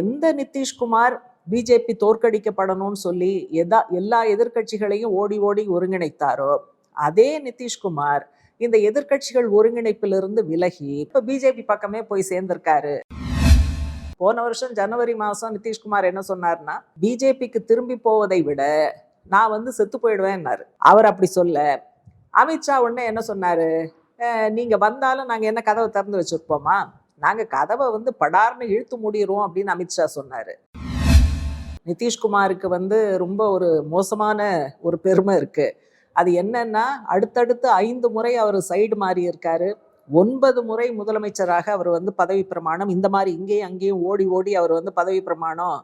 எந்த நிதிஷ்குமார் பிஜேபி தோற்கடிக்கப்படணும்னு சொல்லி எதா எல்லா எதிர்க்கட்சிகளையும் ஓடி ஓடி ஒருங்கிணைத்தாரோ அதே நிதிஷ்குமார் இந்த எதிர்க்கட்சிகள் ஒருங்கிணைப்பிலிருந்து விலகி இப்போ பிஜேபி பக்கமே போய் சேர்ந்திருக்காரு. போன வருஷம் ஜனவரி மாதம் நிதிஷ்குமார் என்ன சொன்னார்னா பிஜேபிக்கு திரும்பி போவதை விட நான் வந்து செத்து போயிடுவேன்னாரு. அவர் அப்படி சொல்ல அமித்ஷா உடனே என்ன சொன்னார் நீங்கள் வந்தாலும் நாங்கள் என்ன கதவை திறந்து வச்சிருப்போமா? நாங்கள் கதவை வந்து படார்னு இழுத்து மூடிடுவோம் அப்படின்னு அமித்ஷா சொன்னார். நிதிஷ்குமாருக்கு வந்து ரொம்ப ஒரு மோசமான ஒரு பெருமை இருக்குது அது என்னன்னா அடுத்தடுத்து ஐந்து முறை அவர் சைடு மாறி இருக்காரு ஒன்பது முறை முதலமைச்சராக அவர் வந்து பதவி பிரமாணம் இந்த மாதிரி இங்கேயும் அங்கேயும் ஓடி ஓடி அவர் வந்து பதவி பிரமாணம்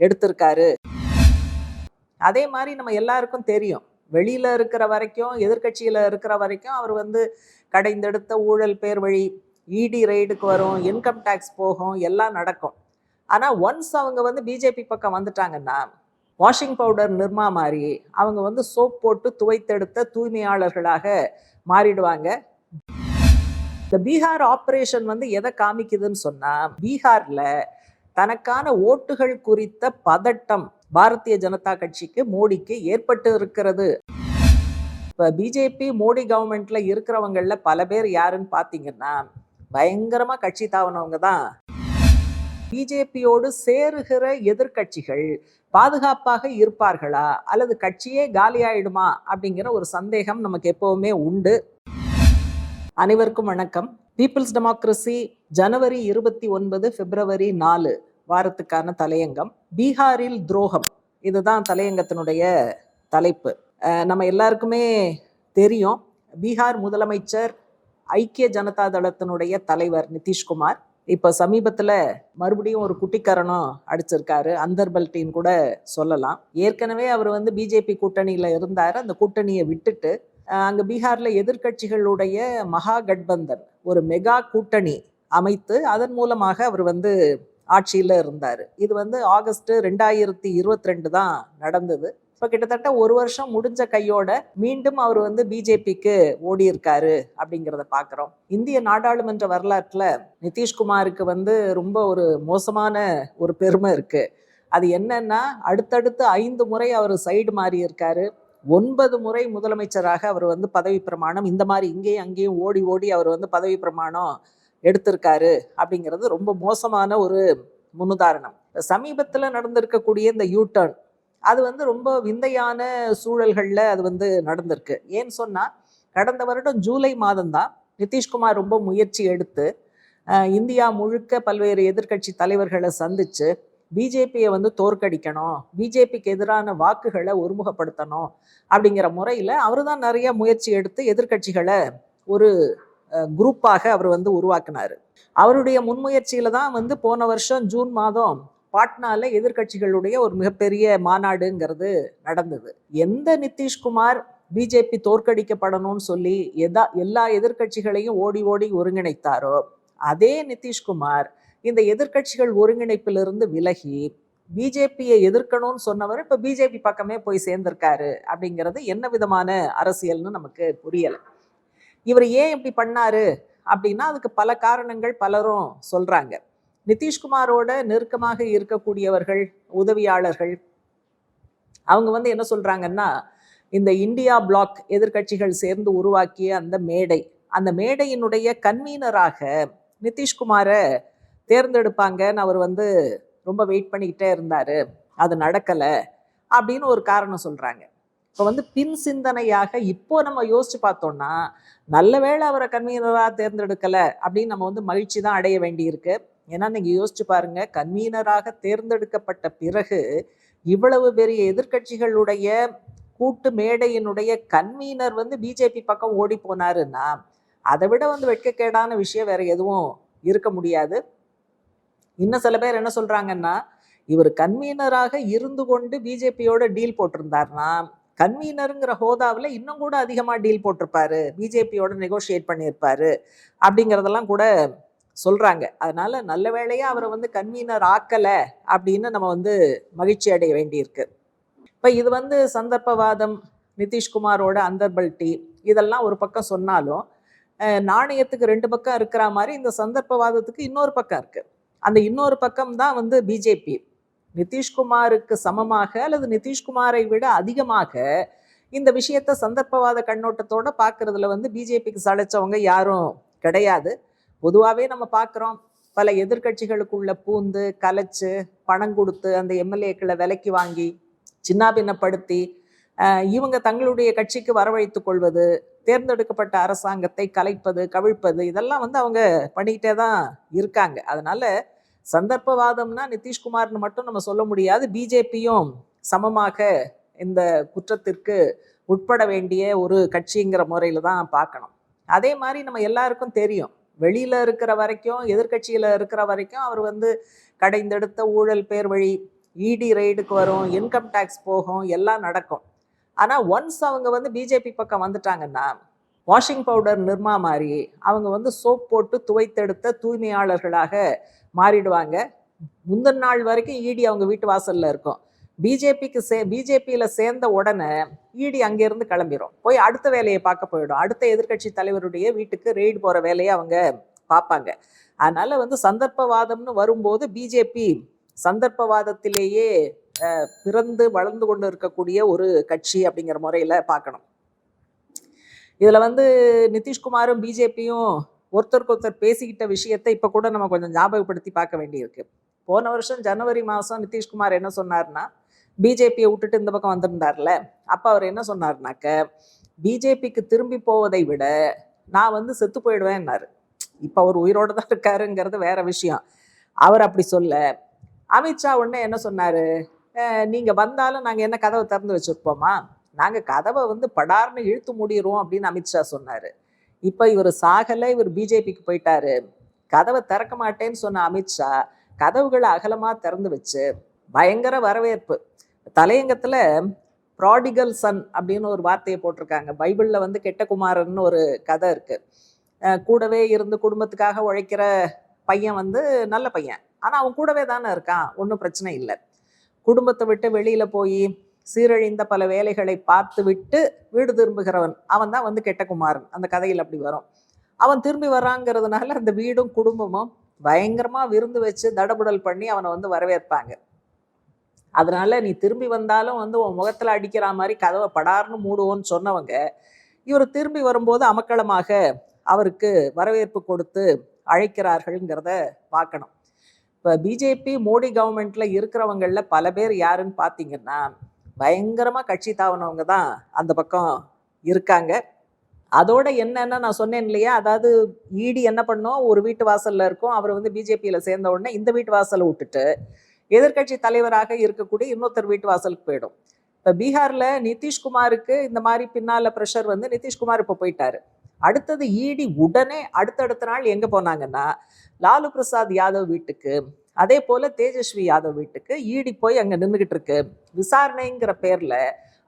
எடுத்திருக்காரு. அதே மாதிரி நம்ம எல்லாருக்கும் தெரியும். வெளியில் இருக்கிற வரைக்கும் எதிர்கட்சியில் இருக்கிற வரைக்கும் அவர் வந்து கடைந்தெடுத்த ஊழல் பேர் வழி இடி ரைடுக்கு வரும் இன்கம் டேக்ஸ் போகும் எல்லாம் நடக்கும். ஆனால் ஒன்ஸ் அவங்க வந்து பிஜேபி பக்கம் வந்துட்டாங்கன்னா வாஷிங் பவுடர் நிர்மா மாதிரி அவங்க வந்து சோப் போட்டு துவைத்தெடுத்த தூய்மையாளர்களாக மாறிடுவாங்க. இந்த பீகார் ஆப்ரேஷன் வந்து எதை காமிக்குதுன்னு சொன்னால் பீகாரில் தனக்கான ஓட்டுகள் குறித்த பதட்டம் பாரதிய ஜனதா கட்சிக்கு மோடிக்கு ஏற்பட்டு இருக்கிறது. இப்போ பிஜேபி மோடி கவர்மெண்ட்ல இருக்கிறவங்கள பல பேர் யாருன்னு பார்த்தீங்கன்னா பயங்கரமா கட்சி தாவனவங்க தான். பிஜேபியோடு சேருகிற எதிர்க்கட்சிகள் பாதுகாப்பாக இருப்பார்களா? அல்லது கட்சியே காலியாயிடுமா? அப்படிங்கிற ஒரு சந்தேகம் நமக்கு எப்பவுமே உண்டு. அனைவருக்கும் வணக்கம். பீப்புள்ஸ் டெமோக்ரஸி ஜனவரி இருபத்தி ஒன்பது பிப்ரவரி நாலு வாரத்துக்கான தலையங்கம். பீகாரில் துரோகம். இதுதான் தலையங்கத்தினுடைய தலைப்பு. நம்ம எல்லாருக்குமே தெரியும். பீகார் முதலமைச்சர் ஐக்கிய ஜனதா தளத்தினுடைய தலைவர் நிதிஷ்குமார். இப்போ சமீபத்தில் மறுபடியும் ஒரு குட்டிக்கரணம் அடிச்சிருக்காரு. அந்தர்பல்ட்டின்னு கூட சொல்லலாம். ஏற்கனவே அவர் வந்து பிஜேபி கூட்டணியில் இருந்தார். அந்த கூட்டணியை விட்டுட்டு அங்கே பீகாரில் எதிர்கட்சிகளுடைய எதிர்க்கட்சிகளுடைய மகா கட்பந்தன் ஒரு மெகா கூட்டணி அமைத்து அதன் மூலமாக அவர் வந்து ஆட்சியில் இருந்தார். இது வந்து ஆகஸ்ட் ரெண்டாயிரத்தி இருபத்தி ரெண்டு தான் நடந்தது. இப்போ கிட்டத்தட்ட ஒரு வருஷம் முடிஞ்ச கையோட மீண்டும் அவர் வந்து பிஜேபிக்கு ஓடி இருக்காரு அப்படிங்கிறத பார்க்குறோம். இந்திய நாடாளுமன்ற வரலாற்றில் நிதிஷ்குமாருக்கு வந்து ரொம்ப ஒரு மோசமான ஒரு பெருமை இருக்குது அது என்னன்னா அடுத்தடுத்து ஐந்து முறை அவர் சைடு மாறி இருக்காரு ஒன்பது முறை முதலமைச்சராக அவர் வந்து பதவி பிரமாணம் இந்த மாதிரி இங்கேயும் அங்கேயும் ஓடி ஓடி அவர் வந்து பதவி பிரமாணம் எடுத்திருக்காரு அப்படிங்கிறது ரொம்ப மோசமான ஒரு முன்னுதாரணம். சமீபத்தில் நடந்திருக்கக்கூடிய இந்த யூ டர்ன் அது வந்து ரொம்ப விந்தையான சூழல்களில் அது வந்து நடந்திருக்கு. ஏன்னு சொன்னால் கடந்த வருடம் ஜூலை மாதம்தான் நிதிஷ்குமார் ரொம்ப முயற்சி எடுத்து இந்தியா முழுக்க பல்வேறு எதிர்க்கட்சி தலைவர்களை சந்தித்து பிஜேபியை வந்து தோற்கடிக்கணும் பிஜேபிக்கு எதிரான வாக்குகளை ஒருமுகப்படுத்தணும் அப்படிங்கிற முறையில் அவர் தான் நிறைய முயற்சி எடுத்து எதிர்க்கட்சிகளை ஒரு குரூப்பாக அவர் வந்து உருவாக்கினார். அவருடைய முன்முயற்சியில் தான் வந்து போன வருஷம் ஜூன் மாதம் பாட்னால எதிர்க்கட்சிகளுடைய ஒரு மிகப்பெரிய மாநாடுங்கிறது நடந்தது. எந்த நிதிஷ்குமார் பிஜேபி தோற்கடிக்கப்படணும்னு சொல்லி எதா எல்லா எதிர்க்கட்சிகளையும் ஓடி ஓடி ஒருங்கிணைத்தாரோ அதே நிதிஷ்குமார் இந்த எதிர்க்கட்சிகள் ஒருங்கிணைப்பிலிருந்து விலகி பிஜேபியை எதிர்க்கணும்னு சொன்னவர் இப்போ பிஜேபி பக்கமே போய் சேர்ந்திருக்காரு அப்படிங்கிறது என்ன விதமான அரசியல்னு நமக்கு புரியலை. இவர் ஏன் இப்படி பண்ணாரு அப்படின்னா அதுக்கு பல காரணங்கள் பலரும் சொல்கிறாங்க நிதிஷ்குமாரோட நெருக்கமாக இருக்கக்கூடியவர்கள் உதவியாளர்கள் அவங்க வந்து என்ன சொல்கிறாங்கன்னா இந்த இந்தியா பிளாக் எதிர்க்கட்சிகள் சேர்ந்து உருவாக்கிய அந்த மேடை அந்த மேடையினுடைய கன்வீனராக நிதிஷ்குமாரை தேர்ந்தெடுப்பாங்கன்னு அவர் வந்து ரொம்ப வெயிட் பண்ணிக்கிட்டே இருந்தார். அது நடக்கலை அப்படின்னு ஒரு காரணம் சொல்கிறாங்க இப்போ வந்து பின் சிந்தனையாக இப்போ நம்ம யோசிச்சு பார்த்தோம்னா நல்ல வேளை அவரை கன்வீனராக தேர்ந்தெடுக்கலை அப்படின்னு நம்ம வந்து மகிழ்ச்சி தான் அடைய வேண்டியிருக்கு. ஏன்னா நீங்கள் யோசிச்சு பாருங்க கன்வீனராக தேர்ந்தெடுக்கப்பட்ட பிறகு இவ்வளவு பெரிய எதிர்க்கட்சிகளுடைய கூட்டு மேடையினுடைய கன்வீனர் வந்து பிஜேபி பக்கம் ஓடி போனாருன்னா அதை விட வந்து வெட்கக்கேடான விஷயம் வேற எதுவும் இருக்க முடியாது. இன்னும் சில பேர் என்ன சொல்றாங்கன்னா இவர் கன்வீனராக இருந்து கொண்டு பிஜேபியோட டீல் போட்டிருந்தாருன்னா கன்வீனருங்கிற ஹோதாவில் இன்னும் கூட அதிகமாக டீல் போட்டிருப்பாரு பிஜேபியோட நெகோஷியேட் பண்ணியிருப்பாரு அப்படிங்கிறதெல்லாம் கூட சொல்கிறாங்க அதனால் நல்ல வேளையாக அவரை வந்து கன்வீனர் ஆக்கலை அப்படின்னு நம்ம வந்து மகிழ்ச்சி அடைய வேண்டியிருக்கு. இப்போ இது வந்து சந்தர்ப்பவாதம் நிதிஷ்குமாரோட அந்தர்பல்ட்டி இதெல்லாம் ஒரு பக்கம் சொன்னாலும் நாணயத்துக்கு ரெண்டு பக்கம் இருக்கிற மாதிரி இந்த சந்தர்ப்பவாதத்துக்கு இன்னொரு பக்கம் இருக்குது அந்த இன்னொரு பக்கம் தான் வந்து பிஜேபி நிதிஷ்குமாருக்கு சமமாக அல்லது நிதிஷ்குமாரை விட அதிகமாக இந்த விஷயத்த சந்தர்ப்பவாத கண்ணோட்டத்தோட பார்க்கறதுல வந்து பிஜேபிக்கு சளைச்சவங்க யாரும் கிடையாது. பொதுவாகவே நம்ம பார்க்குறோம் பல எதிர்கட்சிகளுக்குள்ள பூந்து கலைச்சு பணம் கொடுத்து அந்த எம்எல்ஏக்களை விலைக்கு வாங்கி சின்னாபின்னப்படுத்தி இவங்க தங்களுடைய கட்சிக்கு வரவழைத்து கொள்வது தேர்ந்தெடுக்கப்பட்ட அரசாங்கத்தை கலைப்பது கவிழ்ப்பது இதெல்லாம் வந்து அவங்க பண்ணிக்கிட்டே தான் இருக்காங்க. அதனால சந்தர்ப்பவாதம்னா நிதிஷ்குமார்னு மட்டும் நம்ம சொல்ல முடியாது. பிஜேபியும் சமமாக இந்த குற்றத்திற்கு உட்பட வேண்டிய ஒரு கட்சிங்கிற முறையில் தான் பார்க்கணும். அதே மாதிரி நம்ம எல்லாருக்கும் தெரியும். வெளியில் இருக்கிற வரைக்கும் எதிர்கட்சியில் இருக்கிற வரைக்கும் அவர் வந்து கடைந்தெடுத்த ஊழல் பேர் வழி இடி ரெய்டுக்கு வரும் இன்கம் டேக்ஸ் போகும் எல்லாம் நடக்கும். ஆனால் ஒன்ஸ் அவங்க வந்து பிஜேபி பக்கம் வந்துட்டாங்கன்னா வாஷிங் பவுடர் நிர்மா மாதிரி அவங்க வந்து சோப் போட்டு துவைத்தெடுத்த தூய்மையாளர்களாக மாறிடுவாங்க. முந்தின நாள் வரைக்கும் இடி அவங்க வீட்டு வாசலில் இருக்கும். பிஜேபிக்கு சே பிஜேபியில் சேர்ந்த உடனே இடி அங்கேருந்து கிளம்பிடும் போய் அடுத்த வேலையை பார்க்க போயிடும். அடுத்த எதிர்க்கட்சி தலைவருடைய வீட்டுக்கு ரெய்டு போகிற வேலையை அவங்க பார்ப்பாங்க. அதனால் வந்து சந்தர்ப்பவாதம்னு வரும்போது பிஜேபி சந்தர்ப்பவாதத்திலேயே பிறந்து வளர்ந்து கொண்டு இருக்கக்கூடிய ஒரு கட்சி அப்படிங்கிற முறையில் பார்க்கணும். இதில் வந்து நிதிஷ்குமாரும் பிஜேபியும் ஒருத்தருக்கு ஒருத்தர் பேசிக்கிட்ட விஷயத்தை இப்போ கூட நம்ம கொஞ்சம் ஞாபகப்படுத்தி பார்க்க வேண்டியிருக்கு. போன வருஷம் ஜனவரி மாதம் நிதிஷ்குமார் என்ன சொன்னார்னா பிஜேபியை விட்டுட்டு இந்த பக்கம் வந்திருந்தார்ல அப்போ அவர் என்ன சொன்னார்னாக்க பிஜேபிக்கு திரும்பி போவதை விட நான் வந்து செத்து போயிடுவேன்னாரு. இப்போ அவர் உயிரோடு தான் இருக்காருங்கிறது வேற விஷயம். அவர் அப்படி சொல்ல அமித்ஷா உடனே என்ன சொன்னார் நீங்கள் வந்தாலும் நாங்கள் என்ன கதவை திறந்து வச்சிருப்போமா? நாங்கள் கதவை வந்து படார்னு இழுத்து மூடிடுவோம் அப்படின்னு அமித்ஷா சொன்னார். இப்போ இவர் சாகலை இவர் பிஜேபிக்கு போயிட்டாரு. கதவை திறக்க மாட்டேன்னு சொன்ன அமித்ஷா கதவுகளை அகலமாக திறந்து வச்சு பயங்கர வரவேற்பு. தலையங்கத்தில் ப்ராடிகல் சன் அப்படின்னு ஒரு வார்த்தையை போட்டிருக்காங்க. பைபிளில் வந்து கெட்டகுமார்னு ஒரு கதை இருக்குது கூடவே இருந்து குடும்பத்துக்காக உழைக்கிற பையன் வந்து நல்ல பையன். ஆனால் அவன் கூடவே தானே இருக்கான். ஒன்றும் பிரச்சனை இல்லை. குடும்பத்தை விட்டு வெளியில் போய் சீரழிந்த பல வேலைகளை பார்த்து விட்டு வீடு திரும்புகிறவன் அவன் தான் வந்து கெட்ட குமாரன். அந்த கதையில் அப்படி வரும். அவன் திரும்பி வராங்கிறதுனால அந்த வீடும் குடும்பமும் பயங்கரமாக விருந்து வச்சு தடபுடல் பண்ணி அவனை வந்து வரவேற்பாங்க. அதனால நீ திரும்பி வந்தாலும் வந்து உன் முகத்தில் அடிக்கிற மாதிரி கதவை படார்னு மூடுவோன்னு சொன்னவங்க இவர் திரும்பி வரும்போது அமக்களமாக அவருக்கு வரவேற்பு கொடுத்து அழைக்கிறார்கள்ங்கிறத பார்க்கணும். இப்போ பிஜேபி மோடி கவர்மெண்ட்டில் இருக்கிறவங்களில் பல பேர் யாருன்னு பார்த்தீங்கன்னா பயங்கரமாக கட்சி தாவனவங்க தான் அந்த பக்கம் இருக்காங்க. அதோட என்னென்ன நான் சொன்னேன் இல்லையா? அதாவது ஈடி என்ன பண்ணோம்? ஒரு வீட்டு வாசலில் இருக்கும். அவர் வந்து பிஜேபியில் சேர்ந்த உடனே இந்த வீட்டு வாசலை விட்டுட்டு எதிர்க்கட்சி தலைவராக இருக்கக்கூடிய இன்னொருத்தர் வீட்டு வாசலுக்கு போயிடும். இப்போ பீகாரில் நிதிஷ்குமாருக்கு இந்த மாதிரி பின்னால ப்ரெஷர் வந்து நிதிஷ்குமார் இப்போ போயிட்டாரு. அடுத்தது ஈடி உடனே அடுத்தடுத்த நாள் எங்கே போனாங்கன்னா லாலு பிரசாத் யாதவ் வீட்டுக்கு அதே போல் தேஜஸ்வி யாதவ் வீட்டுக்கு ஈடி போய் அங்கே நின்றுகிட்டு இருக்கு. விசாரணைங்கிற பேரில்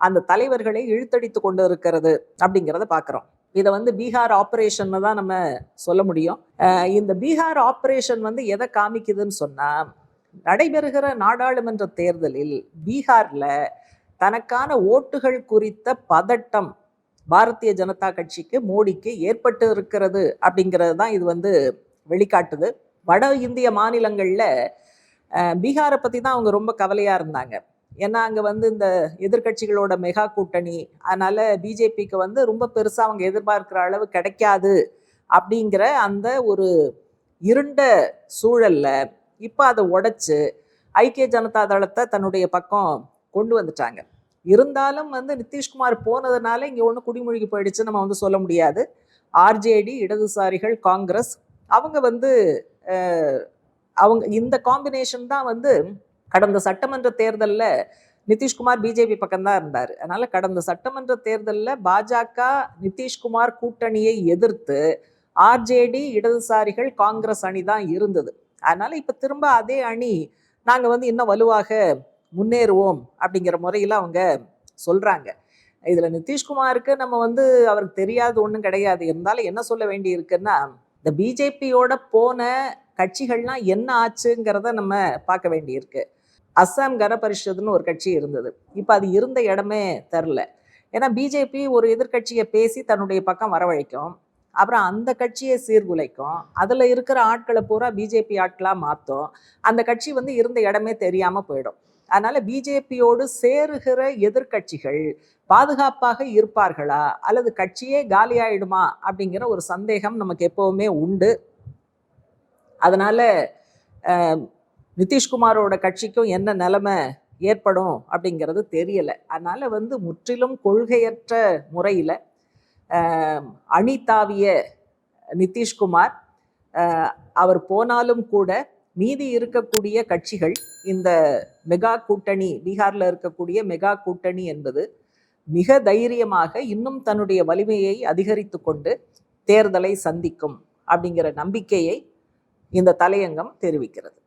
அந்த தலைவர்களை இழுத்தடித்து கொண்டு இருக்கிறது அப்படிங்கிறத பார்க்குறோம் இதை வந்து பீகார் ஆப்ரேஷன் தான் நம்ம சொல்ல முடியும். இந்த பீகார் ஆப்ரேஷன் வந்து எதை காமிக்குதுன்னு சொன்னால் நடைபெறுகிற நாடாளுமன்ற தேர்தலில் பீகாரில் தனக்கான ஓட்டுகள் குறித்த பதட்டம் பாரதிய ஜனதா கட்சிக்கு மோடிக்கு ஏற்பட்டு இருக்கிறது அப்படிங்கிறது தான் இது வந்து வெளிக்காட்டுது. வட இந்திய மாநிலங்களில் பீகாரை பற்றி தான் அவங்க ரொம்ப கவலையாக இருந்தாங்க. ஏன்னா அங்கே வந்து இந்த எதிர்க்கட்சிகளோட மெகா கூட்டணி அதனால் பிஜேபிக்கு வந்து ரொம்ப பெருசாக அவங்க எதிர்பார்க்குற அளவு கிடைக்காது அப்படிங்கிற அந்த ஒரு இருண்ட சூழல்ல இப்போ அதை உடைச்சு ஐக்கிய ஜனதா தளத்தை தன்னுடைய பக்கம் கொண்டு வந்துட்டாங்க. இருந்தாலும் வந்து நிதிஷ்குமார் போனதுனால இங்கே ஒன்று குடிமொழிக்கு போயிடுச்சு நம்ம வந்து சொல்ல முடியாது. ஆர்ஜேடி இடதுசாரிகள் காங்கிரஸ் அவங்க வந்து அவங்க இந்த காம்பினேஷன் தான் வந்து கடந்த சட்டமன்ற தேர்தலில் நிதிஷ்குமார் பிஜேபி பக்கம்தான் இருந்தார். அதனால் கடந்த சட்டமன்ற தேர்தலில் பாஜக நிதிஷ்குமார் கூட்டணியை எதிர்த்து ஆர்ஜேடி இடதுசாரிகள் காங்கிரஸ் அணி தான் இருந்தது. அதனால இப்போ திரும்ப அதே அணி நாங்கள் வந்து இன்னும் வலுவாக முன்னேறுவோம் அப்படிங்கிற முறையில் அவங்க சொல்கிறாங்க இதில் நிதிஷ்குமாருக்கு நம்ம வந்து அவருக்கு தெரியாது ஒன்றும் கிடையாது. இருந்தாலும் என்ன சொல்ல வேண்டி இருக்குன்னா இந்த பிஜேபியோட போன கட்சிகள்லாம் என்ன ஆச்சுங்கிறத நம்ம பார்க்க வேண்டியிருக்கு. அஸ்ஸாம் கன பரிஷத்னு ஒரு கட்சி இருந்தது. இப்போ அது இருந்த இடமே தெரில. ஏன்னா பிஜேபி ஒரு எதிர்க்கட்சியை பேசி தன்னுடைய பக்கம் வரவழைக்கும். அப்புறம் அந்த கட்சியை சீர்குலைக்கும். அதில் இருக்கிற ஆட்களை பூரா பிஜேபி ஆட்களாக மாற்றும் அந்த கட்சி வந்து இருந்த இடமே தெரியாமல் போயிடும். அதனால் பிஜேபியோடு சேருகிற எதிர்க்கட்சிகள் பாதுகாப்பாக இருப்பார்களா? அல்லது கட்சியே காலியாயிடுமா? அப்படிங்கிற ஒரு சந்தேகம் நமக்கு எப்போவுமே உண்டு. அதனால் நிதிஷ்குமாரோட கட்சிக்கும் என்ன நிலைமை ஏற்படும் அப்படிங்கிறது தெரியலை. அதனால் வந்து முற்றிலும் கொள்கையற்ற முறையில் அணிதாவிய நிதிஷ்குமார் அவர் போனாலும் கூட மீதி இருக்கக்கூடிய கட்சிகள் இந்த மெகா கூட்டணி பீகாரில் இருக்கக்கூடிய மெகா கூட்டணி என்பது மிக தைரியமாக இன்னும் தன்னுடைய வலிமையை அதிகரித்து கொண்டு தேர்தலை சந்திக்கும் அப்படிங்கிற நம்பிக்கையை இந்த தலையங்கம் தெரிவிக்கிறது.